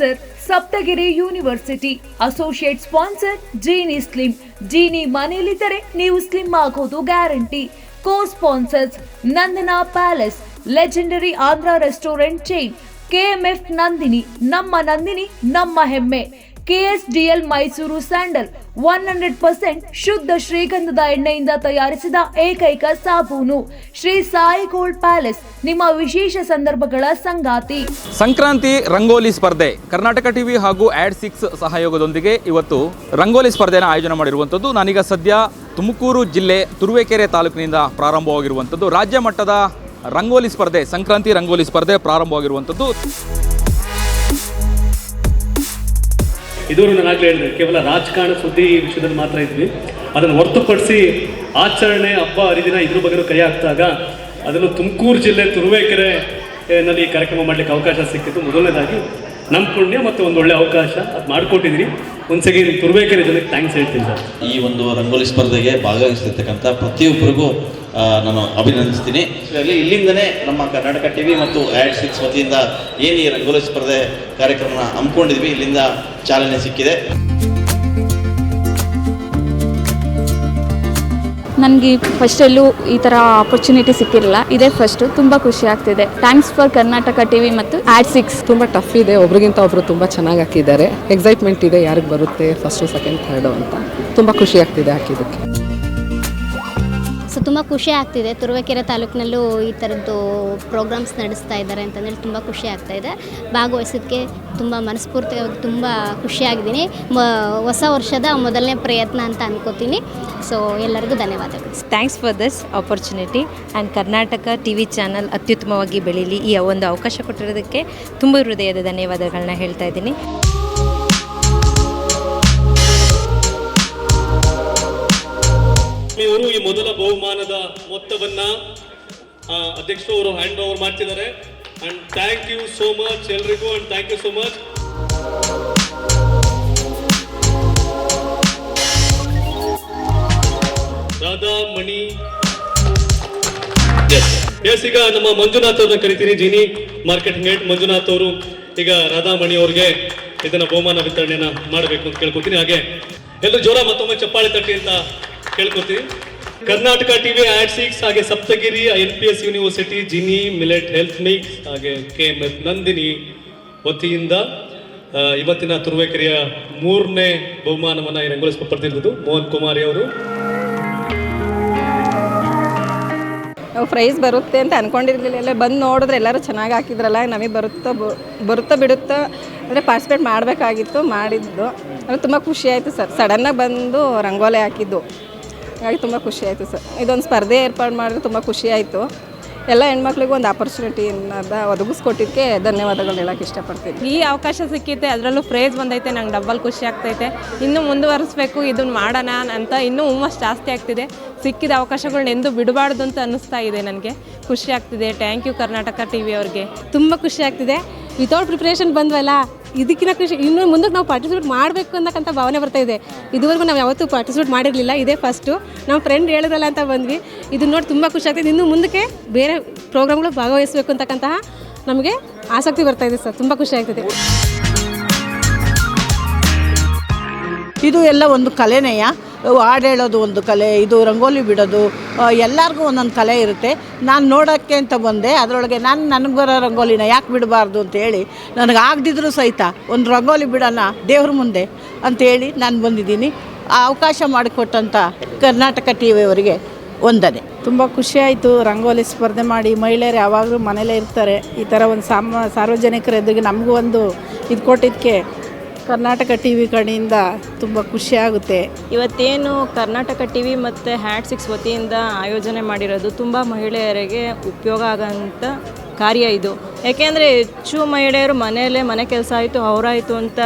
Sponsor Saptagiri university. Associate sponsor Jeeni slim. Jeeni ಮನೆಯಲ್ಲಿದ್ದರೆ ನೀವು slim ಆಗೋದು guarantee. Co sponsors Nandana palace, legendary Andhra restaurant chain. KMF Nandini, ನಮ್ಮ ನಂದಿನಿ, ನಮ್ಮ ಹೆಮ್ಮೆ. KSDL Mysuru sandal one hundred percent ಶುದ್ಧ ಶ್ರೀಗಂಧದ ಎಣ್ಣೆಯಿಂದ ತಯಾರಿಸಿದ ಏಕೈಕ ಸಾಬೂನು. ಶ್ರೀ ಸಾಯಿ ಗೋಲ್ಡ್ ಪ್ಯಾಲೇಸ್, ನಿಮ್ಮ ವಿಶೇಷ ಸಂದರ್ಭಗಳ ಸಂಗಾತಿ. ಸಂಕ್ರಾಂತಿ ರಂಗೋಲಿ ಸ್ಪರ್ಧೆ. ಕರ್ನಾಟಕ ಟಿವಿ ಹಾಗೂ ಆಡ್ ಸಿಕ್ಸ್ ಸಹಯೋಗದೊಂದಿಗೆ ಇವತ್ತು ರಂಗೋಲಿ ಸ್ಪರ್ಧೆಯನ್ನು ಆಯೋಜನೆ ಮಾಡಿರುವಂಥದ್ದು ನಾನೀಗ ಸದ್ಯ ತುಮಕೂರು ಜಿಲ್ಲೆ ತುರುವೇಕೆರೆ ತಾಲೂಕಿನಿಂದ ಪ್ರಾರಂಭವಾಗಿರುವಂಥದ್ದು. ರಾಜ್ಯ ಮಟ್ಟದ ರಂಗೋಲಿ ಸ್ಪರ್ಧೆ, ಸಂಕ್ರಾಂತಿ ರಂಗೋಲಿ ಸ್ಪರ್ಧೆ ಪ್ರಾರಂಭವಾಗಿರುವಂಥದ್ದು. ಇದುವರೆಗೂ ನಾನು ಆಗಲೇ ಹೇಳಿದೆ, ಕೇವಲ ರಾಜಕಾರಣ ಸುದ್ದಿ ಈ ವಿಷಯದಲ್ಲಿ ಮಾತ್ರ ಇದ್ವಿ. ಅದನ್ನು ಹೊರತುಪಡಿಸಿ ಆಚರಣೆ ಹಬ್ಬ ಹರಿದಿನ ಇದ್ರ ಬಗ್ಗೆ ಕೈ ಹಾಕಿದಾಗ ಅದನ್ನು ತುಮಕೂರು ಜಿಲ್ಲೆ ತುರುವೇಕೆರೆ ನಲ್ಲಿ ಕಾರ್ಯಕ್ರಮ ಮಾಡಲಿಕ್ಕೆ ಅವಕಾಶ ಸಿಕ್ಕಿತ್ತು ಮೊದಲನೇದಾಗಿ ನಮ್ಮ ಪುಣ್ಯ ಮತ್ತು ಒಂದು ಒಳ್ಳೆ ಅವಕಾಶ ಅದು ಮಾಡಿಕೊಟ್ಟಿದ್ದೀನಿ ಒಂದ್ಸಗಿ ತುರುವೇಕೆರೆ ಜನಕ್ಕೆ ಥ್ಯಾಂಕ್ಸ್ ಹೇಳ್ತೀನಿ ಸರ್. ಈ ಒಂದು ರಂಗೋಲಿ ಸ್ಪರ್ಧೆಗೆ ಭಾಗವಹಿಸ್ತಿರ್ತಕ್ಕಂಥ ಪ್ರತಿಯೊಬ್ಬರಿಗೂ ನಾನು ಅಭಿನಂದಿಸ್ತೀನಿ. ಇಲ್ಲಿಂದನೇ ನಮ್ಮ ಕರ್ನಾಟಕ ಟಿವಿ ಮತ್ತು ಆ್ಯಡ್ ಸಿಕ್ಸ್ ವತಿಯಿಂದ ಏನು ಈ ರಂಗೋಲಿ ಸ್ಪರ್ಧೆ ಕಾರ್ಯಕ್ರಮನ ಹಮ್ಮಿಕೊಂಡಿದ್ವಿ, ಇಲ್ಲಿಂದ ಚಾಲನೆ ಸಿಕ್ಕಿದೆ. ನನಗೆ ಫಸ್ಟಲ್ಲೂ ಈ ಥರ ಆಪರ್ಚುನಿಟಿ ಸಿಕ್ಕಿರಲಿಲ್ಲ ಇದೇ ಫಸ್ಟು ತುಂಬ ಖುಷಿ ಆಗ್ತಿದೆ. Thanks for Karnataka T V ಮತ್ತು ಆ್ಯಡ್ ಸಿಕ್ಸ್ ತುಂಬ ಟಫ್ ಇದೆ, ಒಬ್ರಿಗಿಂತ ಒಬ್ಬರು ತುಂಬ ಚೆನ್ನಾಗಿ ಹಾಕಿದ್ದಾರೆ. ಎಕ್ಸೈಟ್ಮೆಂಟ್ ಇದೆ, ಯಾರಿಗೆ ಬರುತ್ತೆ ಫಸ್ಟು ಸೆಕೆಂಡ್ ಥರ್ಡು ಅಂತ. ತುಂಬ ಖುಷಿ ಆಗ್ತಿದೆ ಹಾಕಿದ್ದಕ್ಕೆ. ಸೊ ತುಂಬ ಖುಷಿ ಆಗ್ತಿದೆ. ತುರುವೇಕೆರೆ ತಾಲೂಕಿನಲ್ಲೂ ಈ ಥರದ್ದು ಪ್ರೋಗ್ರಾಮ್ಸ್ ನಡೆಸ್ತಾ ಇದ್ದಾರೆ ಅಂತಂದೇಳಿ ತುಂಬ ಖುಷಿ ಆಗ್ತಾ ಇದೆ. ಭಾಗವಹಿಸೋದಕ್ಕೆ ತುಂಬ ಮನಸ್ಫೂರ್ತಿಯಾಗಿ ತುಂಬ ಖುಷಿಯಾಗಿದ್ದೀನಿ ಮ, ಹೊಸ ವರ್ಷದ ಮೊದಲನೇ ಪ್ರಯತ್ನ ಅಂತ ಅನ್ಕೋತೀನಿ. ಸೊ ಎಲ್ಲರಿಗೂ ಧನ್ಯವಾದಗಳು. Thanks for this opportunity and Karnataka T V channel ಅತ್ಯುತ್ತಮವಾಗಿ ಬೆಳೀಲಿ ಈ ಒಂದು ಅವಕಾಶ ಕೊಟ್ಟಿರೋದಕ್ಕೆ ತುಂಬ ಹೃದಯದ ಧನ್ಯವಾದಗಳನ್ನ ಹೇಳ್ತಾ ಇದ್ದೀನಿ. ಇವರು ಈ ಮೊದಲ ಬಹುಮಾನದ ಮೊತ್ತವನ್ನ ಅಧ್ಯಕ್ಷರು ಅವರು ಹ್ಯಾಂಡ್ ಓವರ್ ಮಾಡ್ತಿದ್ದಾರೆ. And thank you so much ಎಲ್ರಿಗೂ and thank you so much Radha, Mani. Yes ಈಗ ನಮ್ಮ ಮಂಜುನಾಥ್ ಅವ್ರನ್ನ ಕರಿತೀನಿ, ಜಿನಿ. ಮಾರ್ಕೆಟಿಂಗ್ ಹೆಡ್ ಮಂಜುನಾಥ್ ಅವರು. ಈಗ ರಾಧಾಮಣಿ ಅವ್ರಿಗೆ ಇದನ್ನ ಬಹುಮಾನ ವಿತರಣೆಯನ್ನ ಮಾಡಬೇಕು ಅಂತ ಕೇಳ್ಕೊತೀನಿ. ಹಾಗೆ ಎಲ್ಲರೂ ಜೋರ ಮತ್ತೊಮ್ಮೆ ಚಪ್ಪಾಳೆ ತಟ್ಟಿ ಅಂತ ಕೇಳ್ಕೊತೀನಿ ಕರ್ನಾಟಕ ಟಿವಿ ಆಡ್ ಸಿಕ್ಸ್ ಹಾಗೆ Saptagiri N P S university Jeeni millet health mix ಹಾಗೆ ಕೆ ಎಂ ಎಫ್ ನಂದಿನಿ ವತಿಯಿಂದ ಇವತ್ತಿನ ತುರುವೇಕೆರೆಯ ಮೂರನೇ ಬಹುಮಾನವನ್ನ ಈ ರಂಗೋಲಿ ಪಡೆದಿರುವುದು ಮೋಹನ್ ಕುಮಾರಿ ಅವರು. ನಾವು ಪ್ರೈಸ್ ಬರುತ್ತೆ ಅಂತ ಅನ್ಕೊಂಡಿರ್ಲಿಲ್ಲ. ಎಲ್ಲ ಬಂದು ನೋಡಿದ್ರೆ ಎಲ್ಲರೂ ಚೆನ್ನಾಗಿ ಹಾಕಿದ್ರಲ್ಲ, ನಮಗೆ ಬರುತ್ತೋ ಬರುತ್ತೋ ಬಿಡುತ್ತೋ ಅಂದರೆ ಪಾರ್ಟಿಸಿಪೇಟ್ ಮಾಡಬೇಕಾಗಿತ್ತು, ಮಾಡಿದ್ದು. ಅದು ತುಂಬ ಖುಷಿ ಆಯಿತು ಸರ್. ಸಡನ್ನಾಗಿ ಬಂದು ರಂಗೋಲಿ ಹಾಕಿದ್ದು. ಹಾಗಾಗಿ ತುಂಬ ಖುಷಿ ಆಯಿತು ಸರ್. ಇದೊಂದು ಸ್ಪರ್ಧೆ ಏರ್ಪಾಡು ಮಾಡಿದ್ರೆ ತುಂಬ ಖುಷಿ ಆಯಿತು. ಎಲ್ಲ ಹೆಣ್ಮಕ್ಳಿಗೂ ಒಂದು ಆಪರ್ಚುನಿಟಿ ಒದಗಿಸ್ಕೊಟ್ಟಿದ್ದಕ್ಕೆ ಧನ್ಯವಾದಗಳು ಹೇಳೋಕ್ಕೆ ಇಷ್ಟಪಡ್ತೀನಿ. ಈ ಅವಕಾಶ ಸಿಕ್ಕಿದೆ ಅದರಲ್ಲೂ ಪ್ರೈಸ್ ಬಂದೈತೆ ನಂಗೆ ಡಬ್ಬಲ್ ಖುಷಿ ಆಗ್ತೈತೆ. ಇನ್ನೂ ಮುಂದುವರಿಸ್ಬೇಕು ಇದನ್ನು ಮಾಡೋಣ ಅಂತ ಇನ್ನೂ ಹುಮ್ಮಸ್ ಜಾಸ್ತಿ ಆಗ್ತಿದೆ. ಸಿಕ್ಕಿದ ಅವಕಾಶಗಳನ್ನ ಎಂದು ಬಿಡಬಾರ್ದು ಅಂತ ಅನ್ನಿಸ್ತಾ ಇದೆ ನನಗೆ. ಖುಷಿ ಆಗ್ತಿದೆ. Thank you Karnataka T V ಅವ್ರಿಗೆ. ತುಂಬ ಖುಷಿ ಆಗ್ತಿದೆ. ವಿತೌಟ್ ಪ್ರಿಪ್ರೇಷನ್ ಬಂದ್ವಲ್ಲ ಇದಕ್ಕಿಂತ ಖುಷಿ ಇನ್ನು ಮುಂದಕ್ಕೆ ನಾವು ಪಾರ್ಟಿಸಿಪೇಟ್ ಮಾಡಬೇಕು ಅನ್ನಕ್ಕಂಥ ಭಾವನೆ ಬರ್ತಾ ಇದೆ. ಇದುವರೆಗೂ ನಾವು ಯಾವತ್ತೂ ಪಾರ್ಟಿಸಿಪೇಟ್ ಮಾಡಿರಲಿಲ್ಲ. ಇದೇ ಫಸ್ಟು ನಮ್ಮ ಫ್ರೆಂಡ್ ಹೇಳಿದ್ರಲ್ಲ ಅಂತ ಬಂದ್ವಿ. ಇದನ್ನ ನೋಡಿ ತುಂಬ ಖುಷಿ ಆಗ್ತಿದೆ. ಇನ್ನು ಮುಂದಕ್ಕೆ ಬೇರೆ ಪ್ರೋಗ್ರಾಮ್ಗಳು ಭಾಗವಹಿಸಬೇಕು ಅಂತಕ್ಕಂತಹ ನಮಗೆ ಆಸಕ್ತಿ ಬರ್ತಾ ಇದೆ ಸರ್. ತುಂಬ ಖುಷಿ ಆಗ್ತಿದೆ. ಇದು ಎಲ್ಲ ಒಂದು ಕಲೆನೆಯ ಹಾಡು ಹೇಳೋದು ಒಂದು ಕಲೆ, ಇದು ರಂಗೋಲಿ ಬಿಡೋದು ಎಲ್ಲರಿಗೂ ಒಂದೊಂದು ಕಲೆ ಇರುತ್ತೆ. ನಾನು ನೋಡೋಕ್ಕೆ ಅಂತ ಬಂದೆ, ಅದರೊಳಗೆ ನಾನು ನನಗೆ ಬರೋ ರಂಗೋಲಿನ ಯಾಕೆ ಬಿಡಬಾರ್ದು ಅಂತೇಳಿ ನನಗೆ ಆಗದಿದ್ರೂ ಸಹಿತ ಒಂದು ರಂಗೋಲಿ ಬಿಡೋಣ ದೇವ್ರ ಮುಂದೆ ಅಂತೇಳಿ ನಾನು ಬಂದಿದ್ದೀನಿ. ಆ ಅವಕಾಶ ಮಾಡಿಕೊಟ್ಟಂಥ ಕರ್ನಾಟಕ ಟಿ ವಿಯವರಿಗೆ ಒಂದನೇ ತುಂಬ ಖುಷಿಯಾಯಿತು ರಂಗೋಲಿ ಸ್ಪರ್ಧೆ ಮಾಡಿ, ಮಹಿಳೆಯರು ಯಾವಾಗಲೂ ಮನೇಲೇ ಇರ್ತಾರೆ. ಈ ಥರ ಒಂದು ಸಾಮ, ಸಾರ್ವಜನಿಕರ ಎದುರಿಗೆ ನಮಗೂ ಒಂದು ಇದು ಕೊಟ್ಟಿದ್ದಕ್ಕೆ ಕರ್ನಾಟಕ ಟಿ ವಿ ಕಡೆಯಿಂದ ತುಂಬ ಖುಷಿಯಾಗುತ್ತೆ ಇವತ್ತೇನು ಕರ್ನಾಟಕ ಟಿ ವಿ ಮತ್ತು ಹ್ಯಾಟ್ ಸಿಕ್ಸ್ ವತಿಯಿಂದ ಆಯೋಜನೆ ಮಾಡಿರೋದು ತುಂಬ ಮಹಿಳೆಯರಿಗೆ ಉಪಯೋಗ ಆಗೋಂಥ ಕಾರ್ಯ ಇದು. ಯಾಕೆಂದರೆ ಹೆಚ್ಚು ಮಹಿಳೆಯರು ಮನೆಯಲ್ಲೇ ಮನೆ ಕೆಲಸ ಆಯಿತು, ಅವರಾಯಿತು ಅಂತ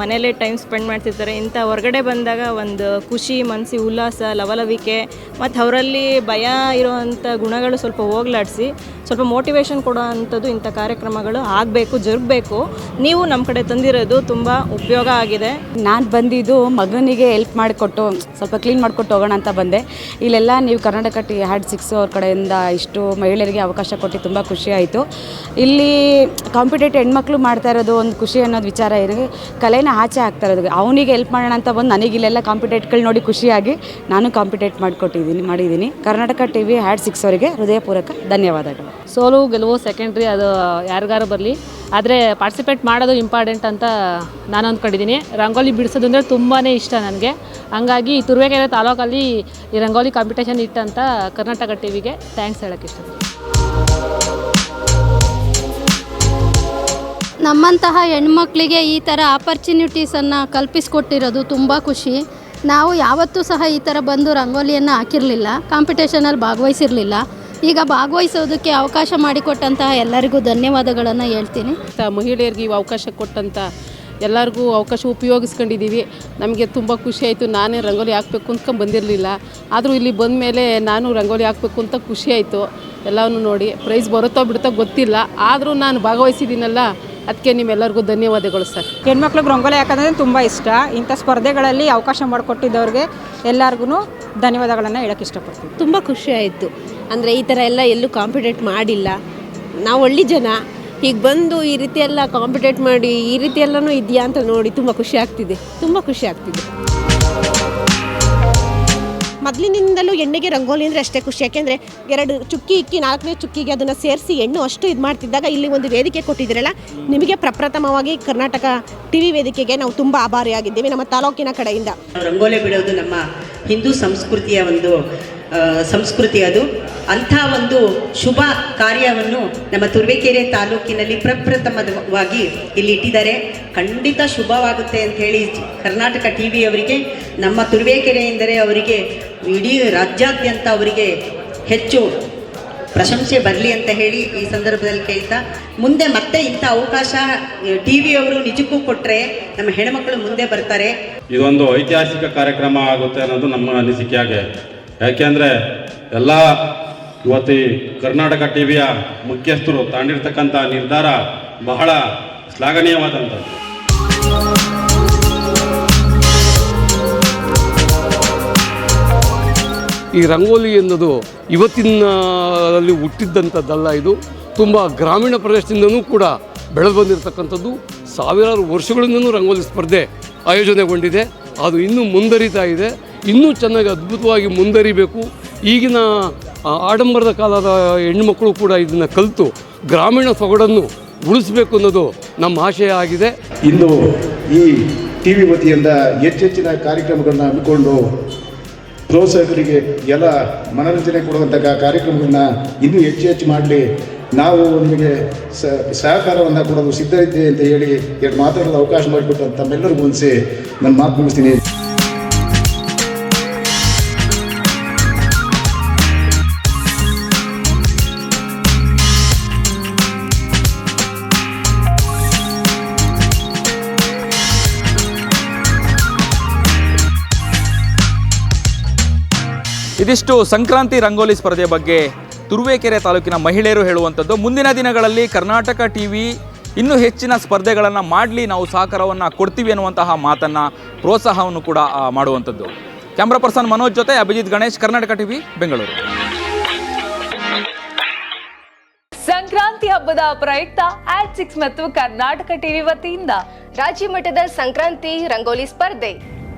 ಮನೆಯಲ್ಲೇ ಟೈಮ್ ಸ್ಪೆಂಡ್ ಮಾಡ್ತಿರ್ತಾರೆ. ಇಂಥ ಹೊರಗಡೆ ಬಂದಾಗ ಒಂದು ಖುಷಿ ಮನಸ್ಸಿ ಉಲ್ಲಾಸ, ಲವಲವಿಕೆ ಮತ್ತು ಅವರಲ್ಲಿ ಭಯ ಇರುವಂಥ ಗುಣಗಳು ಸ್ವಲ್ಪ ಹೋಗ್ಲಾಡಿಸಿ ಸ್ವಲ್ಪ ಮೋಟಿವೇಶನ್ ಕೊಡೋ ಅಂಥದ್ದು ಇಂಥ ಕಾರ್ಯಕ್ರಮಗಳು ಆಗಬೇಕು, ಜರುಗಬೇಕು. ನೀವು ನಮ್ಮ ಕಡೆ ತಂದಿರೋದು ತುಂಬ ಉಪಯೋಗ ಆಗಿದೆ. ನಾನು ಬಂದಿದ್ದು ಮಗನಿಗೆ ಹೆಲ್ಪ್ ಮಾಡಿಕೊಟ್ಟು, ಸ್ವಲ್ಪ ಕ್ಲೀನ್ ಮಾಡಿಕೊಟ್ಟು ಹೋಗೋಣ ಅಂತ ಬಂದೆ. ಇಲ್ಲೆಲ್ಲ ನೀವು ಕರ್ನಾಟಕ ಟಿ ಹ್ಯಾಡ್ ಸಿಕ್ಸ್ ಅವ್ರ ಕಡೆಯಿಂದ ಇಷ್ಟು ಮಹಿಳೆಯರಿಗೆ ಅವಕಾಶ ಕೊಟ್ಟು ತುಂಬ ಖುಷಿ ಆಯಿತು. ಇಲ್ಲಿ ಕಾಂಪಿಟೇಟಿವ್ ಹೆಣ್ಮಕ್ಳು ಮಾಡ್ತಾ ಇರೋದು ಒಂದು ಖುಷಿ ಅನ್ನೋದು ವಿಚಾರ ಇದೆ ಕಲೆನ ಆಚೆ ಆಗ್ತಾ ಇರೋದು. ಅವನಿಗೆ ಹೆಲ್ಪ್ ಮಾಡೋಣ ಅಂತ ಬಂದು ನನಗೆ ಇಲ್ಲೆಲ್ಲ ಕಾಂಪಿಟೇಟ್ಗಳು ನೋಡಿ ಖುಷಿಯಾಗಿ ನಾನು ಕಾಂಪಿಟೇಟ್ ಮಾಡಿಕೊಟ್ಟಿದ್ದೀನಿ. ಮಾಡಿದ್ದೀನಿ. Karnataka T V ad six ಅವರಿಗೆ ಹೃದಯಪೂರ್ವಕ ಧನ್ಯವಾದಗಳು. ಸೋಲು ಗೆಲುವು ಸೆಕೆಂಡ್ರಿ ಅದು ಯಾರಿಗಾರು ಬರಲಿ. ಆದರೆ ಪಾರ್ಟಿಸಿಪೇಟ್ ಮಾಡೋದು ಇಂಪಾರ್ಟೆಂಟ್ ಅಂತ ನಾನು ಅಂದ್ಕೊಂಡಿದ್ದೀನಿ. ರಂಗೋಲಿ ಬಿಡಿಸೋದು ಅಂದರೆ ತುಂಬಾ ಇಷ್ಟ ನನಗೆ. ಹಂಗಾಗಿ ತುರುವೇಕೆರೆ ತಾಲೂಕಲ್ಲಿ ಈ ರಂಗೋಲಿ ಕಾಂಪಿಟೇಷನ್ ಇಟ್ಟಂತ ಕರ್ನಾಟಕ ಟಿ ವಿಗೆ ಥ್ಯಾಂಕ್ಸ್ ಹೇಳೋಕ್ಕೆ ಇಷ್ಟ ನಮ್ಮಂತಹ ಹೆಣ್ಮಕ್ಳಿಗೆ ಈ ಥರ ಆಪರ್ಚುನಿಟೀಸನ್ನು ಕಲ್ಪಿಸ್ಕೊಟ್ಟಿರೋದು ತುಂಬ ಖುಷಿ. ನಾವು ಯಾವತ್ತೂ ಸಹ ಈ ಥರ ಬಂದು ರಂಗೋಲಿಯನ್ನು ಹಾಕಿರಲಿಲ್ಲ ಕಾಂಪಿಟೇಷನಲ್ಲಿ ಭಾಗವಹಿಸಿರಲಿಲ್ಲ. ಈಗ ಭಾಗವಹಿಸೋದಕ್ಕೆ ಅವಕಾಶ ಮಾಡಿಕೊಟ್ಟಂತಹ ಎಲ್ಲರಿಗೂ ಧನ್ಯವಾದಗಳನ್ನು ಹೇಳ್ತೀನಿ. ಮಹಿಳೆಯರಿಗೆ ಇವು ಅವಕಾಶ ಕೊಟ್ಟಂತ ಎಲ್ಲರಿಗೂ ಅವಕಾಶ ಉಪಯೋಗಿಸ್ಕೊಂಡಿದ್ದೀವಿ. ನಮಗೆ ತುಂಬ ಖುಷಿ ಆಯಿತು, ನಾನೇ ರಂಗೋಲಿ ಹಾಕಬೇಕು ಅಂದ್ಕೊಂಡು ಬಂದಿರಲಿಲ್ಲ. ಆದರೂ ಇಲ್ಲಿ ಬಂದ ಮೇಲೆ ನಾನು ರಂಗೋಲಿ ಹಾಕಬೇಕು ಅಂತ ಖುಷಿ ಆಯಿತು. ಎಲ್ಲವನ್ನು ನೋಡಿ ಪ್ರೈಸ್ ಬರುತ್ತೋ ಬಿಡುತ್ತೋ ಗೊತ್ತಿಲ್ಲ. ಆದರೂ ನಾನು ಭಾಗವಹಿಸಿದ್ದೀನಲ್ಲ ಅದಕ್ಕೆ ನಿಮ್ಮೆಲ್ಲರಿಗೂ ಧನ್ಯವಾದಗಳು ಸರ್. ಹೆಣ್ಮಕ್ಳಿಗೆ ರಂಗೋಲಿ ಹಾಕೋದಂದ್ರೆ ತುಂಬ ಇಷ್ಟ. ಇಂಥ ಸ್ಪರ್ಧೆಗಳಲ್ಲಿ ಅವಕಾಶ ಮಾಡಿಕೊಟ್ಟಿದ್ದವ್ರಿಗೆ ಎಲ್ಲರಿಗೂ ಧನ್ಯವಾದಗಳನ್ನು ಹೇಳೋಕ್ಕೆ ಇಷ್ಟಪಡ್ತೀನಿ. ತುಂಬ ಖುಷಿ ಆಯಿತು. ಅಂದರೆ ಈ ಥರ ಎಲ್ಲ ಎಲ್ಲೂ ಕಾಂಪಿಟೇಟ್ ಮಾಡಿಲ್ಲ. ನಾವು ಹಳ್ಳಿ ಜನ. ಈಗ ಬಂದು ಈ ರೀತಿ ಎಲ್ಲ ಕಾಂಪಿಟೇಟ್ ಮಾಡಿ ಈ ರೀತಿ ಎಲ್ಲನೂ ಇದೆಯಾ ಅಂತ ನೋಡಿ ತುಂಬ ಖುಷಿ ಆಗ್ತಿದೆ. ತುಂಬ ಖುಷಿ ಆಗ್ತಿದೆ. ಮೊದಲಿನಿಂದಲೂ ಎಣ್ಣೆಗೆ ರಂಗೋಲಿ ಅಂದರೆ ಅಷ್ಟೇ ಖುಷಿ. ಯಾಕೆಂದರೆ ಎರಡು ಚುಕ್ಕಿ ಇಕ್ಕಿ, ನಾಲ್ಕನೇ ಚುಕ್ಕಿಗೆ ಅದನ್ನು ಸೇರಿಸಿ ಎಣ್ಣು ಅಷ್ಟು ಇದು ಮಾಡ್ತಿದ್ದಾಗ ಇಲ್ಲಿ ಒಂದು ವೇದಿಕೆ ಕೊಟ್ಟಿದ್ದೀರಲ್ಲ, ನಿಮಗೆ ಪ್ರಪ್ರಥಮವಾಗಿ ಕರ್ನಾಟಕ ಟಿ ವಿ ವೇದಿಕೆಗೆ ನಾವು ತುಂಬ ಆಭಾರಿಯಾಗಿದ್ದೀವಿ ನಮ್ಮ ತಾಲೂಕಿನ ಕಡೆಯಿಂದ. ರಂಗೋಲಿ ಬಿಡೋದು ನಮ್ಮ ಹಿಂದೂ ಸಂಸ್ಕೃತಿಯ ಒಂದು ಸಂಸ್ಕೃತಿ ಅದು. ಅಂಥ ಒಂದು ಶುಭ ಕಾರ್ಯವನ್ನು ನಮ್ಮ ತುರುವೇಕೆರೆ ತಾಲೂಕಿನಲ್ಲಿ ಪ್ರಪ್ರಥಮವಾಗಿ ಇಲ್ಲಿ ಇಟ್ಟಿದ್ದಾರೆ. ಖಂಡಿತ ಶುಭವಾಗುತ್ತೆ ಅಂತ ಹೇಳಿ ಕರ್ನಾಟಕ ಟಿ ವಿ ಅವರಿಗೆ, ನಮ್ಮ ತುರುವೇಕೆರೆ ಎಂದರೆ ಅವರಿಗೆ, ಇಡೀ ರಾಜ್ಯಾದ್ಯಂತ ಅವರಿಗೆ ಹೆಚ್ಚು ಪ್ರಶಂಸೆ ಬರಲಿ ಅಂತ ಹೇಳಿ ಈ ಸಂದರ್ಭದಲ್ಲಿ ಕೇಳ್ತಾ, ಮುಂದೆ ಮತ್ತೆ ಇಂಥ ಅವಕಾಶ ಟಿ ವಿಯವರು ನಿಜಕ್ಕೂ ಕೊಟ್ಟರೆ ನಮ್ಮ ಹೆಣ್ಮಕ್ಳು ಮುಂದೆ ಬರ್ತಾರೆ. ಇದೊಂದು ಐತಿಹಾಸಿಕ ಕಾರ್ಯಕ್ರಮ ಆಗುತ್ತೆ ಅನ್ನೋದು ನಮ್ಮ ಅನಿಸಿಕೆ ಆಗಿದೆ ಯಾಕೆಂದರೆ ಎಲ್ಲ ಇವತ್ತು ಕರ್ನಾಟಕ ಟಿ ವಿಯ ಮುಖ್ಯಸ್ಥರು ತಾಂಡಿರ್ತಕ್ಕಂಥ ನಿರ್ಧಾರ ಬಹಳ ಶ್ಲಾಘನೀಯವಾದಂಥದ್ದು. ಈ ರಂಗೋಲಿ ಎನ್ನುವುದು ಇವತ್ತಿನ ಅಲ್ಲಿ ಹುಟ್ಟಿದ್ದಂಥದ್ದಲ್ಲ ಇದು. ತುಂಬ ಗ್ರಾಮೀಣ ಪ್ರದೇಶದಿಂದನೂ ಕೂಡ ಬೆಳೆದು ಬಂದಿರತಕ್ಕಂಥದ್ದು. ಸಾವಿರಾರು ವರ್ಷಗಳಿಂದನೂ ರಂಗೋಲಿ ಸ್ಪರ್ಧೆ ಆಯೋಜನೆಗೊಂಡಿದೆ. ಅದು ಇನ್ನೂ ಮುಂದರಿತಾ ಇದೆ. ಇನ್ನೂ ಚೆನ್ನಾಗಿ ಅದ್ಭುತವಾಗಿ ಮುಂದರಿಬೇಕು. ಈಗಿನ ಆಡಂಬರದ ಕಾಲದ ಹೆಣ್ಣುಮಕ್ಕಳು ಕೂಡ ಇದನ್ನು ಕಲಿತು ಗ್ರಾಮೀಣ ಸೊಗಡನ್ನು ಉಳಿಸಬೇಕು ಅನ್ನೋದು ನಮ್ಮ ಆಶಯ ಆಗಿದೆ. ಇಂದು ಈ ಟಿ ವಿ ವತಿಯಿಂದ ಹೆಚ್ಚೆಚ್ಚಿನ ಕಾರ್ಯಕ್ರಮಗಳನ್ನ ಹಮ್ಮಿಕೊಂಡು ಪ್ರೋತ್ಸಾಹಕರಿಗೆ ಎಲ್ಲ ಮನರಂಜನೆ ಕೊಡುವಂಥ ಕಾರ್ಯಕ್ರಮಗಳನ್ನ ಇನ್ನೂ ಹೆಚ್ಚು ಹೆಚ್ಚು ಮಾಡಲಿ. ನಾವು ನಿಮಗೆ ಸಹಕಾರವನ್ನು ಕೊಡಲು ಸಿದ್ಧರಿದ್ದೇವೆ ಅಂತ ಹೇಳಿ ಎರಡು ಮಾತಾಡಲು ಅವಕಾಶ ಮಾಡಿಕೊಟ್ಟು ತಮ್ಮೆಲ್ಲರಿಗೂ ಹೊಂದಿಸಿ ನಾನು ಮಾತು ಮುಗಿಸ್ತೀನಿ. ಇದಿಷ್ಟು ಸಂಕ್ರಾಂತಿ ರಂಗೋಲಿ ಸ್ಪರ್ಧೆ ಬಗ್ಗೆ ತುರುವೇಕೆರೆ ತಾಲೂಕಿನ ಮಹಿಳೆಯರು ಹೇಳುವಂಥದ್ದು. ಮುಂದಿನ ದಿನಗಳಲ್ಲಿ ಕರ್ನಾಟಕ ಟಿ ವಿ ಇನ್ನೂ ಹೆಚ್ಚಿನ ಸ್ಪರ್ಧೆಗಳನ್ನು ಮಾಡಲಿ, ನಾವು ಸಹಕಾರವನ್ನು ಕೊಡ್ತೀವಿ ಅನ್ನುವಂತಹ ಮಾತನ್ನು ಪ್ರೋತ್ಸಾಹವನ್ನು ಕೂಡ ಮಾಡುವಂಥದ್ದು. ಕ್ಯಾಮ್ರಾ ಪರ್ಸನ್ ಮನೋಜ್ ಜೊತೆ ಅಭಿಜಿತ್ ಗಣೇಶ್, ಕರ್ನಾಟಕ ಟಿವಿ, ಬೆಂಗಳೂರು. ಸಂಕ್ರಾಂತಿ ಹಬ್ಬದ ಪ್ರಯುಕ್ತ ಆಟ್ ಸಿಕ್ಸ್ ಮತ್ತು ಕರ್ನಾಟಕ ಟಿವಿ ವತಿಯಿಂದ ರಾಜ್ಯ ಮಟ್ಟದ ಸಂಕ್ರಾಂತಿ ರಂಗೋಲಿ ಸ್ಪರ್ಧೆ.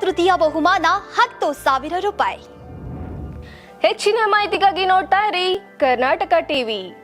ತೃತೀಯ ಬಹುಮಾನ ಹತ್ತು ಸಾವಿರ ರೂಪಾಯಿ. ಹೆಚ್ಚಿನ ಮಾಹಿತಿಗಾಗಿ ನೋಡ್ತಾ ಇರಿ ಕರ್ನಾಟಕ ಟಿವಿ.